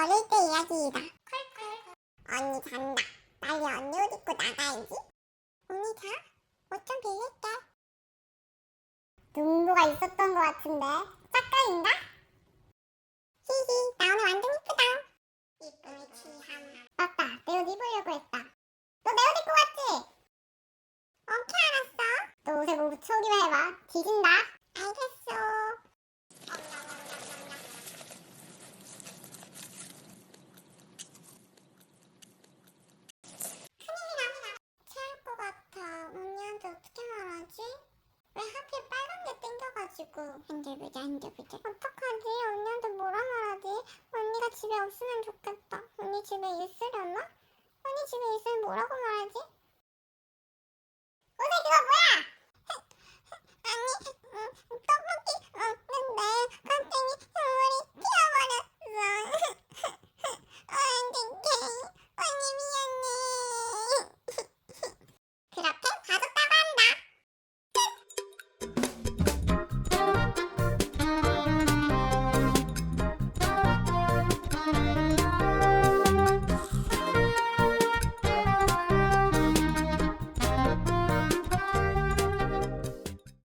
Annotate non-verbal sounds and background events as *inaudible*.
어릴 때 이야기이다. 언니 잔다. 빨리 언니 옷 입고 나가야지. 언니 자? 옷 좀 빌릴게. 눈보가 있었던 것 같은데. 짝깔인가? 히히, 나 오늘 완전 이쁘다. 이쁨의 취함. 맞다, 내 옷 입으려고 했다. 너 내 옷 입고 갔지? 어떻게 알았어? 너 옷에 뭐 묻혀오기만 해봐. 뒤진다. 알겠어. 큰일이다. 체할 것 같아. 언니한테 어떻게 말하지? 왜 하필 빨간 게 땡겨가지고 핸들보자 핸들보자 어떡하지? 언니한테 뭐라 말하지? 언니가 집에 없으면 좋겠다 언니 집에 있으려나? 언니 집에 있으면 뭐라고 말하지? 오늘 그거 뭐야? *laughs* 아니